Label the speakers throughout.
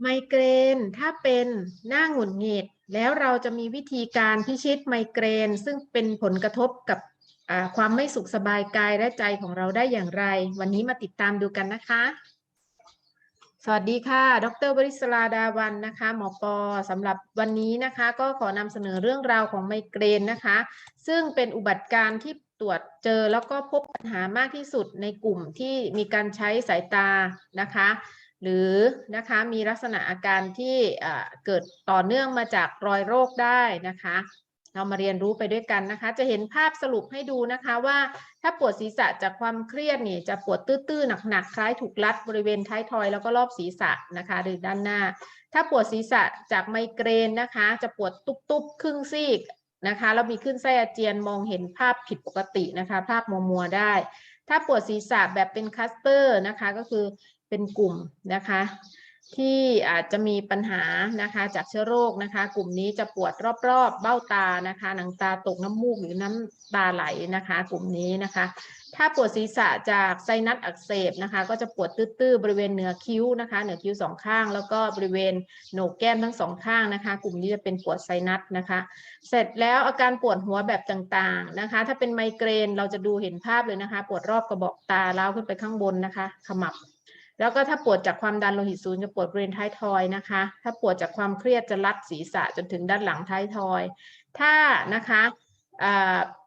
Speaker 1: ไมเกรนถ้าเป็นหน้าหงุดหงิด แล้วเราจะมีวิธีการพิชิตไมเกรน ซึ่งเป็นผลกระทบกับความไม่สุขสบายกายและใจของเราได้อย่างไร วันนี้มาติดตามดูกันนะคะ สวัสดีค่ะ ดรบริศราดาวันนะคะ หมอปอสำหรับวันนี้นะคะ ก็ขอนำเสนอเรื่องราวของไมเกรนนะคะ ซึ่งเป็นอุบัติการ์ที่ตรวจเจอแล้วก็พบปัญหามากที่สุดในกลุ่มที่มีการใช้สายตานะคะ หรือนะคะมีลักษณะอาการที่เกิดต่อเนื่องมาจากรอยโรคได้นะคะ เรามาเรียนรู้ไปด้วยกันนะคะ จะเห็นภาพสรุปให้ดูนะคะว่าถ้าปวดศีรษะจากความเครียดนี่จะปวดตื้อๆหนักๆคล้ายถูกรัดบริเวณท้ายทอยแล้วก็รอบศีรษะนะคะหรือด้านหน้า ถ้าปวดศีรษะจากไมเกรนนะคะ จะปวดตุบๆครึ่งซีกนะคะแล้วมีขึ้นไส้อาเจียนมองเห็นภาพผิดปกตินะคะ ภาพมัวๆได้ ถ้าปวดศีรษะแบบเป็นคัสเตอร์นะคะ ก็คือ เป็นกลุ่มนะคะ ที่อาจจะมีปัญหานะคะจากเชื้อโรคนะคะ กลุ่มนี้จะปวดรอบๆ เบ้าตานะคะ หนังตาตกน้ำมูกหรือน้ำตาไหลนะคะ กลุ่มนี้นะคะ ถ้าปวดศีรษะจากไซนัสอักเสบนะคะ ก็จะปวดตื้อๆบริเวณเหนือคิ้วนะคะ เหนือคิ้วสองข้าง แล้วก็บริเวณโหนกแก้มทั้งสองข้างนะคะ กลุ่มนี้จะเป็นปวดไซนัสนะคะ เสร็จแล้วอาการปวดหัวแบบต่างๆนะคะ ถ้าเป็นไมเกรนเราจะดูเห็นภาพเลยนะคะ ปวดรอบกระบอกตาล้าวขึ้นไปข้างบนนะคะ ขมับ แล้วก็ถ้าปวดจากความดันโลหิตสูงจะปวดบริเวณท้ายทอยนะคะ ถ้าปวดจากความเครียดจะรัดศีรษะจนถึงด้านหลังท้ายทอย ถ้านะคะ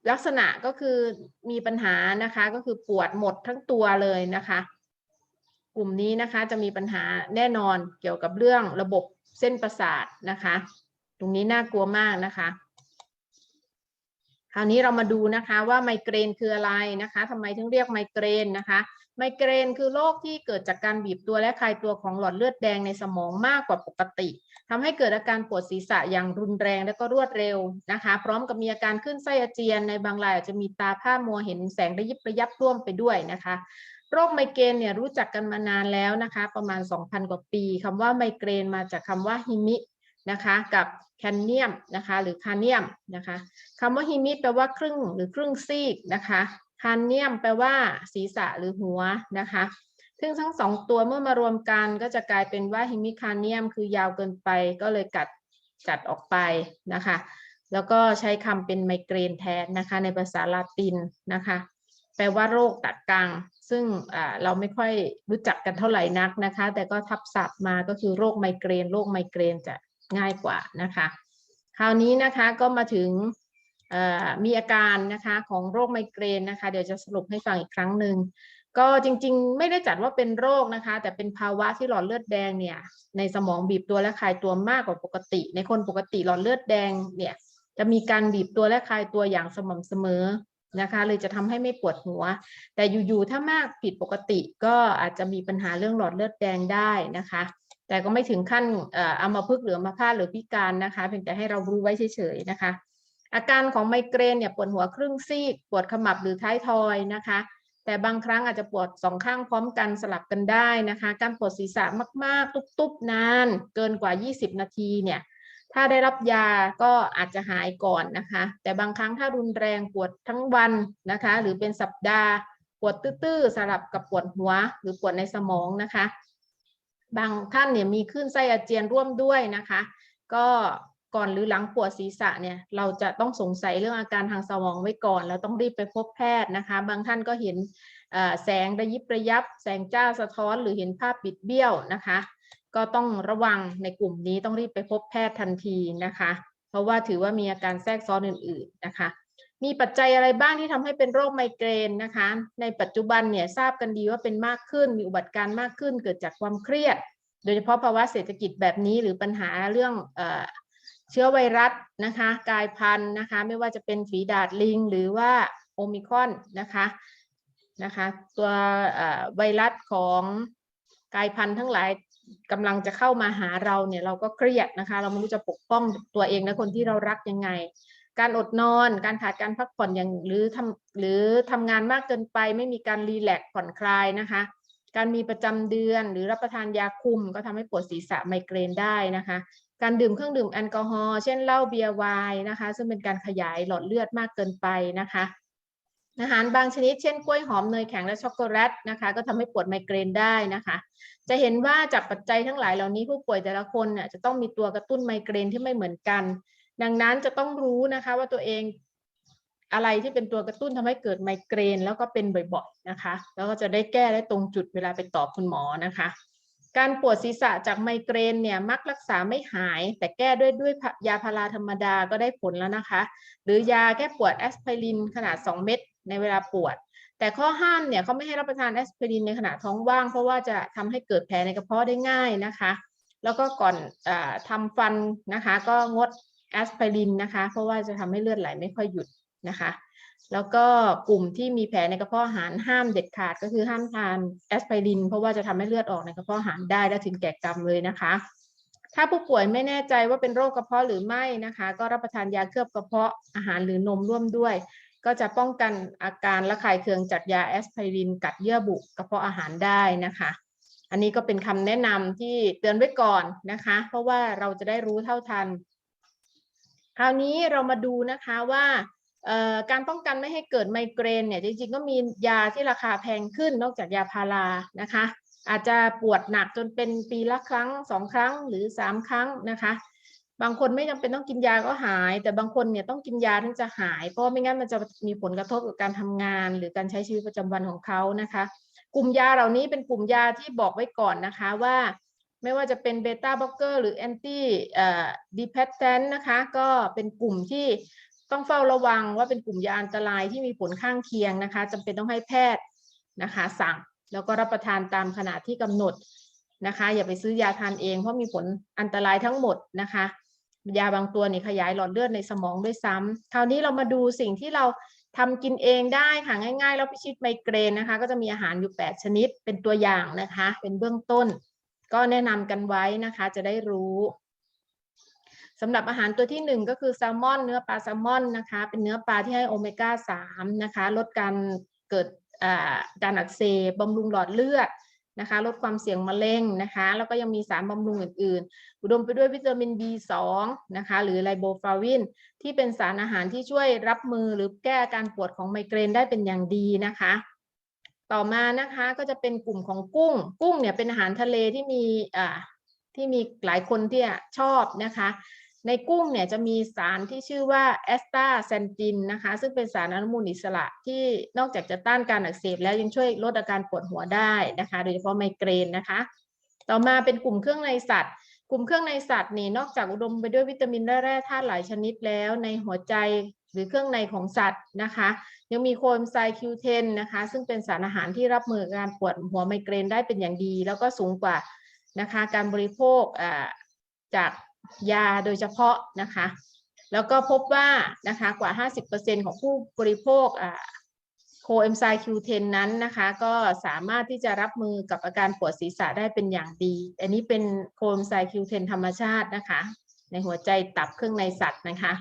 Speaker 1: ลักษณะก็คือมีปัญหานะคะก็คือปวดหมดทั้งตัวเลยนะคะ กลุ่มนี้นะคะจะมีปัญหาแน่นอนเกี่ยวกับเรื่องระบบเส้นประสาทนะคะ ตรงนี้น่ากลัวมากนะคะ คราวนี้เรามาดูนะคะว่าไมเกรนคืออะไรนะคะทำไมถึงเรียกไมเกรนนะคะ ไมเกรนคือโรคที่เกิดจากการบีบตัวและคลายตัวของหลอดเลือดแดงในสมองมากกว่าปกติทำให้เกิดอาการปวดศีรษะอย่างรุนแรงและก็รวดเร็วนะคะ พร้อมกับมีอาการขึ้นไส้อาเจียนในบางรายอาจจะมีตาผ้ามัวเห็นแสงระยิบระยับร่วมไปด้วยนะคะโรคไมเกรนเนี่ยรู้จักกันมานานแล้วนะคะ ประมาณ 2,000 กว่าปีคำว่าไมเกรนมาจากคำว่าฮิมินะคะกับแคนเนียมนะคะหรือคาเนียมนะคะคำว่าฮิมิแปลว่าครึ่งหรือครึ่งซีกนะคะ คาเนียมแปลว่า ศีรษะหรือหัวนะคะ ซึ่งทั้งสองตัวเมื่อมารวมกันก็จะกลายเป็นว่าฮิมิคาเนียมคือยาวเกินไปก็เลยกัดกัดออกไปนะคะ แล้วก็ใช้คำเป็นไมเกรนแทนนะคะ ในภาษาลาตินนะคะ แปลว่าโรคตัดกังซึ่งเราไม่ค่อยรู้จักกันเท่าไหร่นักนะคะ แต่ก็ทับศัพท์มาก็คือโรคไมเกรน โรคไมเกรนจะง่ายกว่านะคะ คราวนี้นะคะก็มาถึง มีอาการนะคะของโรคไมเกรนนะคะ เดี๋ยวจะสรุปให้ฟังอีกครั้งหนึ่งก็จริงๆ ไม่ได้จัดว่าเป็นโรคนะคะ แต่เป็นภาวะที่หลอดเลือดแดงเนี่ยในสมองบีบตัวและคลายตัวมากกว่าปกติ ในคนปกติหลอดเลือดแดงเนี่ยจะมีการบีบตัวและคลายตัวอย่างสม่ำเสมอนะคะเลยจะทำให้ไม่ปวดหัว แต่อยู่ๆถ้ามากผิดปกติก็อาจจะมีปัญหาเรื่องหลอดเลือดแดงได้นะคะ แต่ก็ไม่ถึงขั้นเอ่ออัมพฤกหรืออัมพาตหรือพิการนะคะเพียงแต่ให้เรารู้ไว้เฉยๆนะคะ อาการของไมเกรนเนี่ยปวดหัวครึ่งซีก ปวดขมับหรือท้ายทอยนะคะ แต่บางครั้งอาจจะปวดสองข้างพร้อมกันสลับกันได้นะคะ การปวดศีรษะมากๆ ตุ๊บๆ นาน เกินกว่า 20 นาทีเนี่ย ถ้าได้รับยาก็อาจจะหายก่อนนะคะ แต่บางครั้งถ้ารุนแรงปวดทั้งวันนะคะ หรือเป็นสัปดาห์ ปวดตื้อๆ สลับกับปวดหัว หรือปวดในสมองนะคะ บางท่านเนี่ยมีขึ้นไส้อาเจียนร่วมด้วยนะคะ ก็ ก่อนหรือหลังปวดศีรษะเนี่ยเราจะต้องสงสัยเรื่องอาการทางสมองไว้ก่อนแล้วต้องรีบไปพบแพทย์นะคะ บางท่านก็เห็นแสงระยิบระยับ แสงจ้าสะท้อนหรือเห็นภาพบิดเบี้ยวนะคะ ก็ต้องระวังในกลุ่มนี้ต้องรีบไปพบแพทย์ทันทีนะคะ เพราะว่าถือว่ามีอาการแทรกซ้อนอื่น ๆนะคะ มีปัจจัยอะไรบ้างที่ทำให้เป็นโรคไมเกรนนะคะ ในปัจจุบันเนี่ยทราบกันดีว่าเป็นมากขึ้นมีอุบัติการณ์มากขึ้นเกิดจากความเครียด โดยเฉพาะภาวะเศรษฐกิจแบบนี้หรือปัญหาเรื่อง เชื้อไวรัสนะคะกลายพันธุ์นะคะไม่ว่าจะเป็นฝีดาดลิง หรือว่าโอมิคอนนะคะนะคะตัวเอ่อไวรัสของกลายพันธุ์ทั้งหลายกำลังจะเข้ามาหาเราเนี่ยเราก็เครียดนะคะ เราไม่รู้จะปกป้องตัวเองและคนที่เรารักยังไง การอดนอนการขาดการพักผ่อนอย่างหรือทำหรือทำงานมากเกินไป ไม่มีการรีแลกซ์ผ่อนคลายนะคะ การมีประจำเดือนหรือรับประทานยาคุม ก็ทำให้ปวดศีรษะไมเกรนได้นะคะ การดื่มเครื่องดื่มแอลกอฮอล์เช่นเหล้าเบียร์ไวน์นะคะ ซึ่งเป็นการขยายหลอดเลือดมากเกินไปนะคะ อาหารบางชนิดเช่นกล้วยหอมเนยแข็งและช็อกโกแลตนะคะ ก็ทำให้ปวดไมเกรนได้นะคะ จะเห็นว่าจากปัจจัยทั้งหลายเหล่านี้ผู้ป่วยแต่ละคนเนี่ยจะต้องมีตัวกระตุ้นไมเกรนที่ไม่เหมือนกัน ดังนั้นจะต้องรู้นะคะว่าตัวเองอะไรที่เป็นตัวกระตุ้นทำให้เกิดไมเกรน แล้วก็เป็นบ่อยๆนะคะ แล้วก็จะได้แก้ได้ตรงจุดเวลาไปตอบคุณหมอนะคะ การปวดศีรษะจากไมเกรนเนี่ยมักรักษาไม่หาย แต่แก้ด้วยด้วยยาพาราธรรมดาก็ได้ผลแล้วนะคะ หรือยาแก้ปวดแอสไพรินขนาด 2 เม็ดในเวลาปวด แต่ข้อห้ามเนี่ยเขาไม่ให้รับประทานแอสไพรินในขณะท้องว่าง เพราะว่าจะทำให้เกิดแผลในกระเพาะได้ง่ายนะคะ แล้วก็ก่อนอาทำฟันนะคะ ก็งดแอสไพรินนะคะ เพราะว่าจะทำให้เลือดไหลไม่ค่อยหยุดนะคะ แล้วก็กลุ่มที่มีแผลในกระเพาะอาหารห้ามเด็ดขาดก็คือห้ามทานแอสไพริน เพราะว่าจะทำให้เลือดออกในกระเพาะอาหารได้และถึงแก่กรรมเลยนะคะ ถ้าผู้ป่วยไม่แน่ใจว่าเป็นโรคกระเพาะหรือไม่นะคะ ก็รับประทานยาเคลือบกระเพาะอาหารหรือนมร่วมด้วย ก็จะป้องกันอาการระคายเคืองจากยาแอสไพริน กัดเยื่อบุกระเพาะอาหารได้นะคะอันนี้ก็เป็นคำแนะนำที่เตือนไว้ก่อนนะคะ เพราะว่าเราจะได้รู้เท่าทัน คราวนี้เรามาดูนะคะว่า การป้องกันไม่ให้เกิดไมเกรนเนี่ยจริงๆก็มียาที่ราคาแพงขึ้นนอกจากยาพารานะคะ อาจจะปวดหนักจนเป็นปีละครั้งสองครั้งหรือสามครั้งนะคะ บางคนไม่จำเป็นต้องกินยาก็หาย แต่บางคนเนี่ยต้องกินยาถึงจะหาย เพราะไม่งั้นมันจะมีผลกระทบกับการทำงาน หรือการใช้ชีวิตประจำวันของเขานะคะ กลุ่มยาเหล่านี้เป็นกลุ่มยาที่บอกไว้ก่อนนะคะว่าไม่ว่าจะเป็นเบต้าบล็อกเกอร์หรือแอนตี้ดีแพตแทนนะคะ ก็เป็นกลุ่มที่ ต้องเฝ้าระวังว่าเป็นกลุ่มยาอันตรายที่มีผลข้างเคียงนะคะจำเป็นต้องให้แพทย์นะคะสั่งแล้วก็รับประทานตามขนาดที่กำหนดนะคะ อย่าไปซื้อยาทานเองเพราะมีผลอันตรายทั้งหมดนะคะ ยาบางตัวนี่ขยายหลอดเลือดในสมองด้วยซ้ำคราวนี้เรามาดูสิ่งที่เราทำกินเองได้ค่ะง่ายๆ แล้วพิชิตไมเกรนนะคะ ก็จะมีอาหารอยู่ 8 ชนิดเป็นตัวอย่างนะคะ เป็นเบื้องต้น ก็แนะนำกันไว้นะคะจะได้รู้ สำหรับอาหารตัวที่หนึ่งก็คือแซลมอนเนื้อปลาแซลมอนนะคะเป็นเนื้อปลาที่ให้โอเมก้าสามนะคะลดการเกิดการอักเสบบำรุงหลอดเลือดนะคะลดความเสี่ยงมะเร็งนะคะแล้วก็ยังมีสารบำรุงอื่นๆ อุดมไปด้วยวิตามิน B2 นะคะหรือไลโบฟลาวิน ที่เป็นสารอาหารที่ช่วยรับมือหรือแก้การปวดของไมเกรนได้เป็นอย่างดีนะคะ ต่อมานะคะก็จะเป็นกลุ่มของกุ้ง กุ้งเนี่ยเป็นอาหารทะเลที่มีอ่าที่มีหลายคนที่ชอบนะคะ ในกุ้งเนี่ยจะมีสารที่ชื่อว่าแอสตาเซนตินนะคะซึ่งเป็นสารอนุมูลอิสระที่นอกจากจะต้านการอักเสบแล้วยังช่วยลดอาการปวดหัวได้นะคะ โดยเฉพาะไมเกรนนะคะ ต่อมาเป็นกลุ่มเครื่องในสัตว์ กลุ่มเครื่องในสัตว์นี่นอกจากอุดมไปด้วยวิตามินและแร่ธาตุหลายชนิดแล้ว ในหัวใจหรือเครื่องในของสัตว์นะคะ ยังมีโคเอนไซม์คิวเทนนะคะ ซึ่งเป็นสารอาหารที่รับมือการปวดหัวไมเกรนได้เป็นอย่างดี แล้วก็สูงกว่านะคะ การบริโภคจาก ยาโดยเฉพาะนะคะ แล้วก็พบว่านะคะกว่า 50%ของผู้บริโภคโคเอนไซม์คิวเทนนั้นนะคะก็สามารถที่จะรับมือกับอาการปวดศีรษะได้เป็นอย่างดี อันนี้เป็นโคเอนไซม์คิวเทนธรรมชาตินะคะ ในหัวใจตับเครื่องในสัตว์นะคะ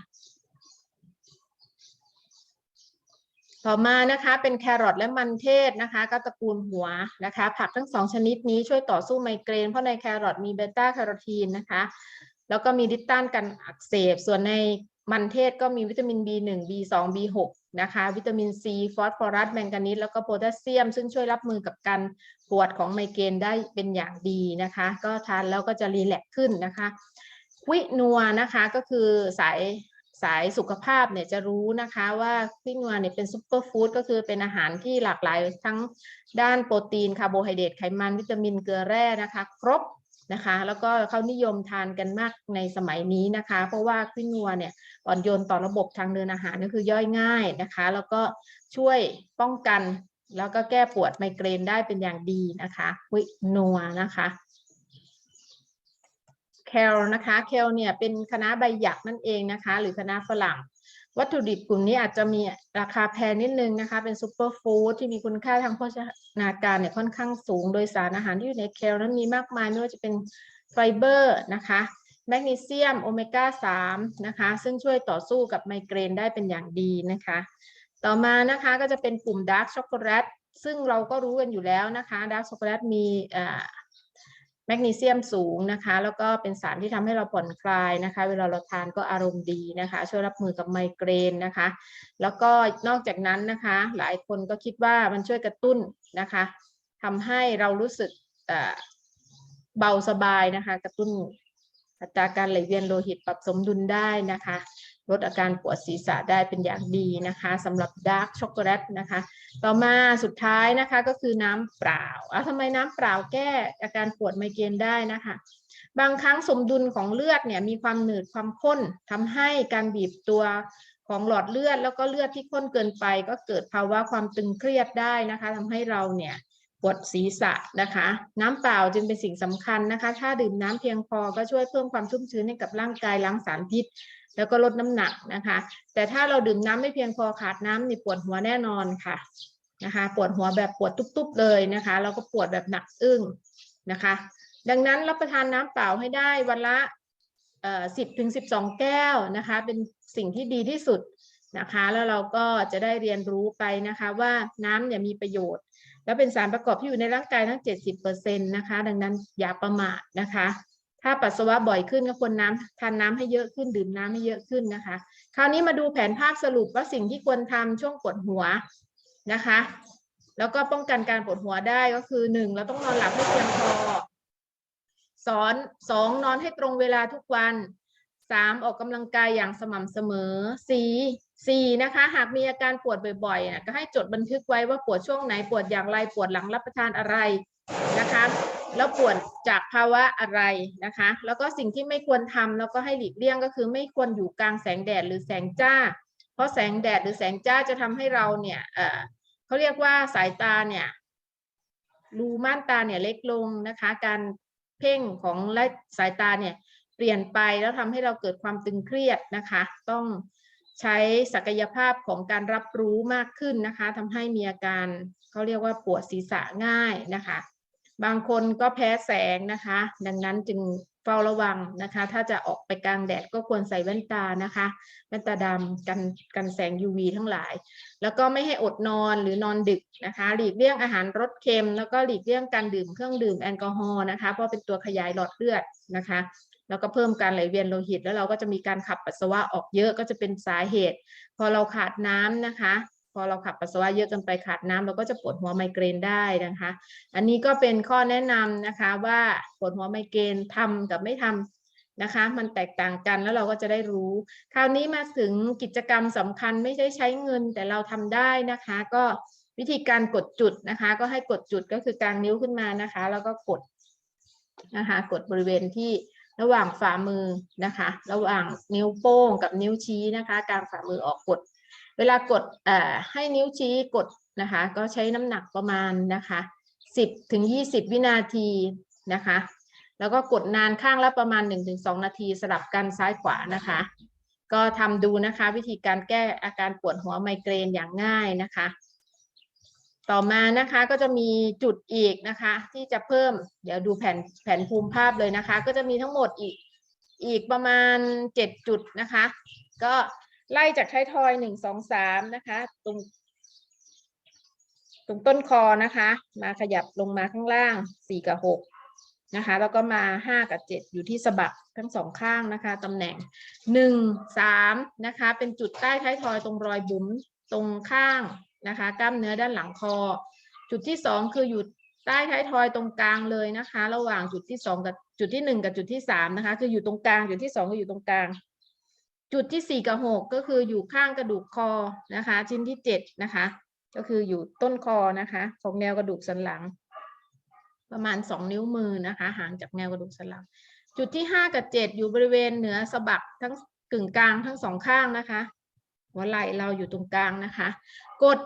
Speaker 1: ต่อมานะคะเป็นแครอทและมันเทศนะคะก็ตระกูลหัวนะคะ ผักทั้งสองชนิดนี้ช่วยต่อสู้ไมเกรน เพราะในแครอทมีเบต้าแคโรทีนนะคะ แล้วก็มีฤทธิ์ต้านการอักเสบ ส่วนในมันเทศก็มีวิตามิน B1 B2 B6 นะคะ วิตามิน C ฟอสฟอรัสแมงกานีสแล้วก็โพแทสเซียม ซึ่งช่วยรับมือกับการปวดของไมเกรนได้เป็นอย่างดีนะคะ ก็ทานแล้วก็จะรีแลกซ์ขึ้นนะคะ วินัวนะคะก็คือสายสายสุขภาพเนี่ยจะรู้นะคะว่าพินัวเนี่ยเป็นซุปเปอร์ฟู้ดก็คือเป็นอาหารที่หลากหลายทั้งด้านโปรตีนคาร์โบไฮเดรตไขมันวิตามินเกลือแร่นะคะ ครบ นะคะ แล้วก็เขานิยมทานกันมากในสมัยนี้นะคะ เพราะว่าพินัวเนี่ยอ่อนโยนต่อระบบทางเดินอาหารก็คือย่อยง่ายนะคะ แล้วก็ช่วยป้องกัน แล้วก็แก้ปวดไมเกรนได้เป็นอย่างดีนะคะวินัวนะคะเคลนะคะเคลเนี่ยเป็นคณะใบหยักนั่นเองนะคะ หรือคณะฝรั่ง วัตถุดิบกลุ่มนี้อาจจะมีราคาแพงนิดนึงนะคะ เป็นซูเปอร์ฟู้ดที่มีคุณค่าทางโภชนาการเนี่ยค่อนข้างสูง โดยสารอาหารที่อยู่ในเคลนั้นมีมากมาย ไม่ว่าจะเป็นไฟเบอร์นะคะแมกนีเซียมโอเมก้า3นะคะ ซึ่งช่วยต่อสู้กับไมเกรนได้เป็นอย่างดีนะคะ ต่อมานะคะก็จะเป็นกลุ่มดาร์กช็อกโกแลตซึ่งเราก็รู้กันอยู่แล้วนะคะดาร์กช็อกโกแลตมี แมกนีเซียมสูงนะคะ แล้วก็เป็นสารที่ทำให้เราผ่อนคลายนะคะ เวลาเราทานก็อารมณ์ดีนะคะ ช่วยรับมือกับไมเกรนนะคะ แล้วก็นอกจากนั้นนะคะ หลายคนก็คิดว่ามันช่วยกระตุ้นนะคะทำให้เรารู้สึกเอ่อเบาสบายนะคะ กระตุ้นอัตราการไหลเวียนโลหิตปรับสมดุลได้นะคะ ลดอาการปวดศีรษะได้เป็นอย่างดีนะคะสำหรับดาร์กช็อกโกแลตนะคะ ต่อมาสุดท้ายนะคะก็คือน้ำเปล่าอะทำไมน้ำเปล่าแก้อาการปวดไมเกรนได้นะคะ บางครั้งสมดุลของเลือดเนี่ยมีความหนืดความข้นทำให้การบีบตัวของหลอดเลือดแล้วก็เลือดที่ข้นเกินไป ก็เกิดภาวะความตึงเครียดได้นะคะทำให้เราเนี่ย ปวดศีรษะนะคะ น้ำเปล่าจึงเป็นสิ่งสำคัญนะคะ ถ้าดื่มน้ำเพียงพอก็ช่วยเพิ่มความชุ่มชื้นให้กับร่างกายล้างสารพิษ แล้วก็ลดน้ำหนักนะคะ แต่ถ้าเราดื่มน้ำไม่เพียงพอขาดน้ำนี่ปวดหัวแน่นอนค่ะนะคะปวดหัวแบบปวดตุ๊บๆเลยนะคะ แล้วก็ปวดแบบหนักอึ้งนะคะ ดังนั้นรับประทานน้ำเปล่าให้ได้วันละสิบถึงสิบสองแก้วนะคะ เป็นสิ่งที่ดีที่สุดนะคะ แล้วเราก็จะได้เรียนรู้ไปนะคะว่าน้ำเนี่ยมีประโยชน์ แล้วเป็นสารประกอบที่อยู่ในร่างกายทั้ง 70%นะคะ ดังนั้นอย่าประมาทนะคะ ถ้าปัสสาวะบ่อยขึ้นก็ควรน้ำทานน้ำให้เยอะขึ้นดื่มน้ำให้เยอะขึ้นนะคะ คราวนี้มาดูแผนภาพสรุปว่าสิ่งที่ควรทำช่วงปวดหัวนะคะ แล้วก็ป้องกันการปวดหัวได้ก็คือหนึ่งเราต้องนอนหลับให้เพียงพอสอนสองนอนให้ตรงเวลาทุกวันสามออกกำลังกายอย่างสม่ำเสมอสี่ สี่นะคะหากมีอาการปวดบ่อยๆนะก็ให้จดบันทึกไว้ว่าปวดช่วงไหนปวดอย่างไรปวดหลังรับประทานอะไรนะคะแล้วปวดจากภาวะอะไรนะคะ แล้วก็สิ่งที่ไม่ควรทำแล้วก็ให้หลีกเลี่ยงก็คือไม่ควรอยู่กลางแสงแดดหรือแสงจ้า เพราะแสงแดดหรือแสงจ้าจะทำให้เราเนี่ยเเขาเรียกว่าสายตาเนี่ยรูม่านตาเนี่ยเล็กลงนะคะ การเพ่งของและสายตาเนี่ยเปลี่ยนไปแล้วทำให้เราเกิดความตึงเครียดนะคะ ต้อง ใช้ศักยภาพของการรับรู้มากขึ้นนะคะทำให้มีอาการเขาเรียกว่าปวดศีรษะง่ายนะคะ บางคนก็แพ้แสงนะคะ ดังนั้นจึงเฝ้าระวังนะคะ ถ้าจะออกไปกลางแดดก็ควรใส่แว่นตานะคะ แว่นตาดำกันกันแสง UV ทั้งหลาย แล้วก็ไม่ให้อดนอนหรือนอนดึกนะคะ หลีกเลี่ยงอาหารรสเค็ม แล้วก็หลีกเลี่ยงการดื่มเครื่องดื่มแอลกอฮอล์นะคะ เพราะเป็นตัวขยายหลอดเลือดนะคะ แล้วก็เพิ่มการไหลเวียนโลหิต แล้วเราก็จะมีการขับปัสสาวะออกเยอะก็จะเป็นสาเหตุ พอเราขาดน้ำนะคะ พอเราขับปัสสาวะเยอะเกินไปขาดน้ำเราก็จะปวดหัวไมเกรนได้นะคะ อันนี้ก็เป็นข้อแนะนำนะคะว่าปวดหัวไมเกรนทำกับไม่ทำนะคะ มันแตกต่างกันแล้วเราก็จะได้รู้ คราวนี้มาถึงกิจกรรมสำคัญไม่ใช่ใช้เงินแต่เราทำได้นะคะ ก็วิธีการกดจุดนะคะ ก็ให้กดจุดก็คือกางนิ้วขึ้นมานะคะ แล้วก็กดนะคะ กดบริเวณที่ ระหว่างฝ่ามือนะคะ ระหว่างนิ้วโป้งกับนิ้วชี้นะคะกลางฝ่ามือออกกด เวลากดให้นิ้วชี้กดนะคะ ก็ใช้น้ำหนักประมาณนะคะ 10ถึง20 วินาทีนะคะ แล้วก็กดนานข้างละประมาณ 1-2 นาทีสลับกันซ้ายขวานะคะ ก็ทำดูนะคะ วิธีการแก้อาการปวดหัวไมเกรนอย่างง่ายนะคะ ต่อมานะคะก็จะมีจุดอีกนะคะ ที่จะเพิ่ม เดี๋ยวดูแผนแผนภูมิภาพเลยนะคะ ก็จะมีทั้งหมดอีกอีกประมาณเจ็ดจุดนะคะ ก็ไล่จากท้ายทอยหนึ่งสองสามนะคะ ตรงตรงต้นคอนะคะ มาขยับลงมาข้างล่างสี่กับหกนะคะ แล้วก็มาห้ากับเจ็ดอยู่ที่สะบักทั้งสองข้างนะคะตำแหน่งหนึ่งสามนะคะ เป็นจุดใต้ท้ายทอยตรงรอยบุ๋มตรงข้าง นะคะ กล้ามเนื้อด้านหลังคอ จุดที่สองคืออยู่ใต้ท้ายทอยตรงกลางเลยนะคะ ระหว่างจุดที่สองกับจุดที่หนึ่งกับจุดที่สามนะคะ คืออยู่ตรงกลาง จุดที่สองก็อยู่ตรงกลาง จุดที่สี่กับหกก็คืออยู่ข้างกระดูกคอนะคะ ชิ้นที่เจ็ดนะคะ ก็คืออยู่ต้นคอนะคะของแนวกระดูกสันหลัง ประมาณสองนิ้วมือนะคะ ห่างจากแนวกระดูกสันหลัง จุดที่ห้ากับเจ็ดอยู่บริเวณเหนือสะบักทั้งกึ่งกลางทั้งสองข้างนะคะ หัวไหล่เราอยู่ตรงกลางนะคะ กด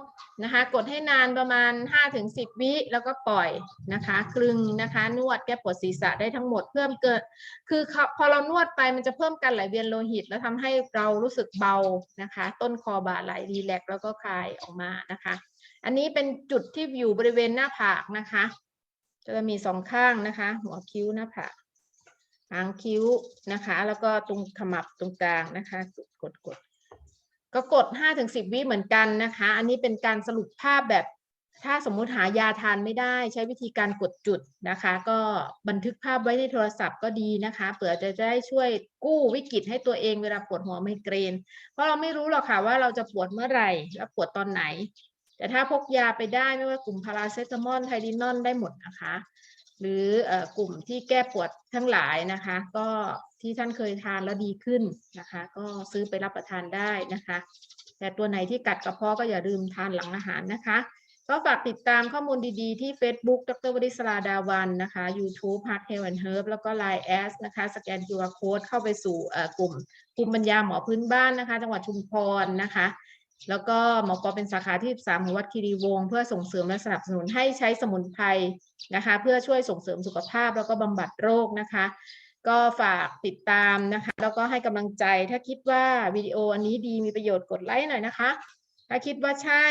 Speaker 1: นะคะ กดให้นานประมาณ5้าถึงสิวิแล้วก็ปล่อยนะคะกลึงนะคะ นวดแก้ปวดศีรษะได้ทั้งหมดเพิ่มเกิด คือพอเรานวดไปมันจะเพิ่มการไหลเวียนโลหิต แล้วทำให้เรารู้สึกเบานะคะ ต้นคอบ่าไหลรีแลกแล้วก็คลายออกมานะคะ อันนี้เป็นจุดที่อยู่บริเวณหน้าผากนะคะจะมีสองข้างนะคะ หัวคิ้วหน้าผากหางคิ้วนะคะ แล้วก็ตรงขมับตรงกลางนะคะ กดกด ก็กด5ถึง10 วิเหมือนกันนะคะ อันนี้เป็นการสรุปภาพแบบถ้าสมมุติหายาทานไม่ได้ใช้วิธีการกดจุดนะคะ ก็บันทึกภาพไว้ในโทรศัพท์ก็ดีนะคะเผื่อจะได้ช่วยกู้วิกฤตให้ตัวเองเวลาปวดหัวไมเกรน เพราะเราไม่รู้หรอกค่ะว่าเราจะปวดเมื่อไหร่และปวดตอนไหน แต่ถ้าพกยาไปได้ไม่ว่ากลุ่มพาราเซตามอลไทดินอลได้หมดนะคะ หรืออกลุ่มที่แก้ปวดทั้งหลายนะคะ ก็ที่ท่านเคยทานแล้วดีขึ้นนะคะ ก็ซื้อไปรับประทานได้นะคะ แต่ตัวไหนที่กัดกระเพาะก็อย่าลืมทานหลังอาหารนะคะ ก็ฝากติดตามข้อมูลดีๆที่ Facebook ดรวริศราดาวันนะคะ YouTube Heart Health and Herb แล้วก็ Line S นะคะสแกน QR Code เข้าไปสู่เอ่อกลุ่มภูมิปัญญาหมอพื้นบ้านนะคะ จังหวัดชุมพรนะคะ แล้วก็หมอปอเป็นสาขาที่ 13 ของวัดคีรีวงศ์เพื่อส่งเสริมและสนับสนุนให้ใช้สมุนไพรนะคะ เพื่อช่วยส่งเสริมสุขภาพแล้วก็บำบัดโรคนะคะ ก็ฝากติดตามนะคะ แล้วก็ให้กำลังใจถ้าคิดว่าวิดีโออันนี้ดีมีประโยชน์กดไลค์หน่อยนะคะ ถ้าคิดว่าใช่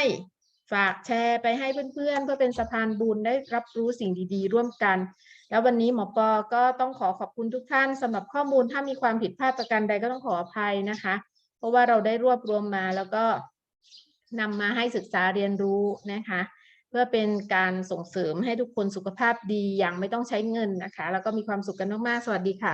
Speaker 1: ฝากแชร์ไปให้เพื่อนๆ เพื่อเป็นสะพานบุญได้รับรู้สิ่งดีๆ ร่วมกัน แล้ววันนี้หมอปอก็ต้องขอขอบคุณทุกท่านสำหรับข้อมูลถ้ามีความผิดพลาดประการใดก็ต้องขออภัยนะคะ เพราะว่าเราได้รวบรวมมาแล้วก็ นำมาให้ศึกษาเรียนรู้นะคะ เพื่อเป็นการส่งเสริมให้ทุกคนสุขภาพดีอย่างไม่ต้องใช้เงินนะคะ แล้วก็มีความสุขกันมากๆ สวัสดีค่ะ